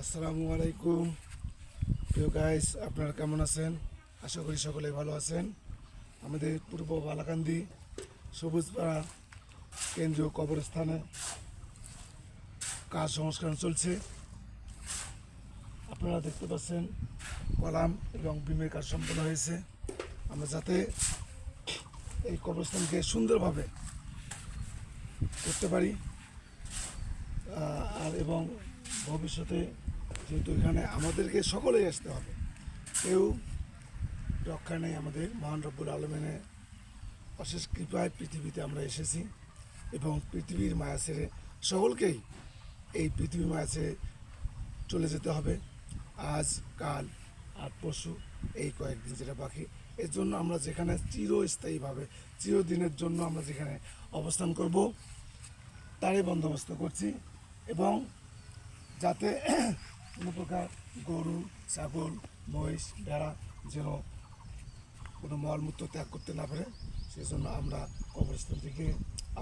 আসসালামু আলাইকুম। প্রিয় গাইস আপনারা কেমন আছেন? আশা করি সকলে ভালো আছেন। আমাদের পূর্ব বালাকান্দি সবুজপাড়া কেন্দ্রীয় কবরস্থানে কাজ সংস্করণ চলছে। আপনারা দেখতে পাচ্ছেন কলাম এবং বিমের কাজ সম্পন্ন হয়েছে। আমরা যাতে এই কবরস্থানকে সুন্দরভাবে করতে পারি আর এবং ভবিষ্যতে যেহেতু এখানে আমাদেরকে সকলেই আসতে হবে। কেউ রক্ষা নেই আমাদের মহান রব্বুল আলমেনের অশেষ কৃপায় পৃথিবীতে আমরা এসেছি এবং পৃথিবীর মায়া ছেড়ে সকলকেই এই পৃথিবীর মায়া ছেড়ে চলে যেতে হবে। আজ, কাল আর পরশু এই কয়েকদিন যেটা বাকি। এর জন্য আমরা যেখানে চিরস্থায়ীভাবে, চিরদিনের জন্য আমরা যেখানে অবস্থান করব, তারই বন্দোবস্ত করছি এবং যাতে কোনো প্রকার গরু, ছাগল, মহিষ, ভেড়া যেন কোনো মলমূত্র ত্যাগ করতে না পারে সেই জন্য আমরা কবরস্থান থেকে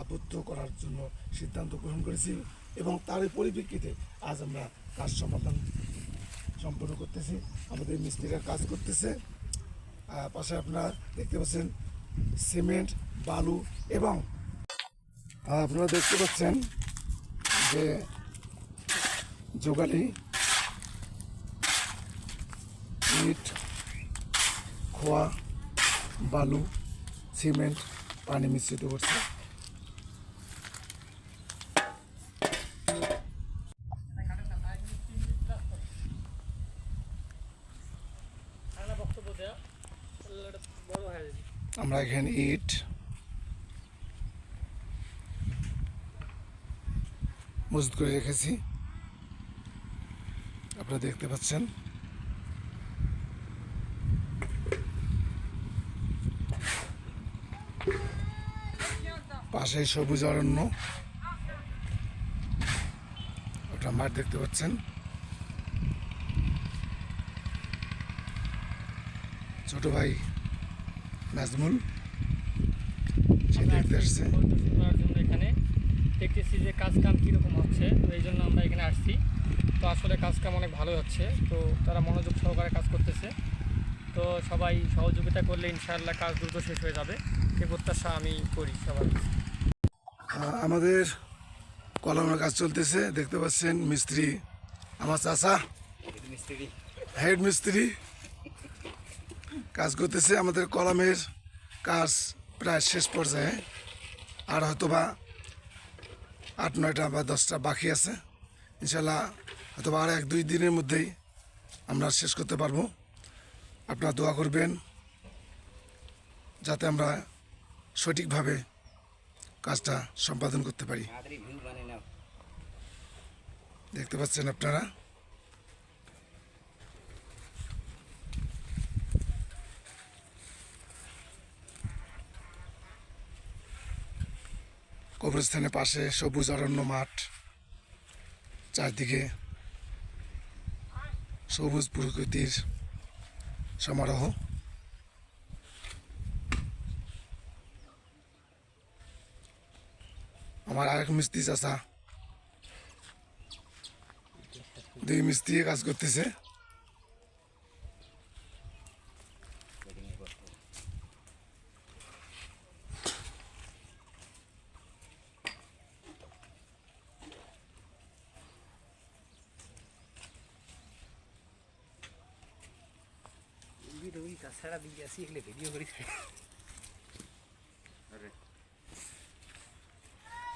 আবদ্ধ করার জন্য সিদ্ধান্ত গ্রহণ করেছি এবং তারই পরিপ্রেক্ষিতে আজ আমরা কাজ সমাধান সম্পন্ন করতেছি। আমাদের মিস্ত্রিরা কাজ করতেছে। পাশে আপনারা দেখতে পাচ্ছেন সিমেন্ট, বালু এবং আপনারা দেখতে পাচ্ছেন যে যোগালি ইট, খোয়া, বালু, সিমেন্ট, পানি মিশ্রিত করছে। আমরা এখানে ইট মজুত করে রেখেছি। আপনারা দেখতে পাচ্ছেন। পাশে সবুজ অরণ্য। ওটা মাঠ দেখতে পাচ্ছেন। ছোট ভাই নাজমুল সে দেখতে আসছে। করার জন্য এখানে। দেখতেছি যে কাজ কাম কীরকম হচ্ছে তো এই জন্য আমরা এখানে আসছি। তো আসলে কাজ কাম অনেক ভালো হচ্ছে তো তারা মনোযোগ সহকারে কাজ করতেছে। তো সবাই সহযোগিতা করলে ইনশাআল্লাহ কাজ দ্রুত শেষ হয়ে যাবে। সে প্রত্যাশা আমি করি সবার আমাদের কলমের কাজ চলতেছে। দেখতে পাচ্ছেন মিস্ত্রি, আমার চাচা। হেড মিস্ত্রি কাজ করতেছে। আমাদের কলমের কাজ প্রায় শেষ পর্যায়ে। আর হয়তোবা আট, নয়টা বা দশটা বাকি আছে। ইনশাল্লাহ হয়তোবা আর এক, দুই দিনের মধ্যেই আমরা শেষ করতে পারব। আপনারা দোয়া করবেন যাতে আমরা সঠিকভাবে কাজটা সম্পাদন করতে পারি। নাও দেখতে পাচ্ছেন আপনারা? কবরস্থানের পাশে সবুজ অরণ্য মাঠ চারদিকে সবুজ প্রকৃতির সমারোহ। আমার আরেক মিস্ত্রি চাষা দুই মিস্ত্রি কাজ করতেছে ভিডিও তাছাড়া দিয়ে আসি এগুলো ভিডিও করি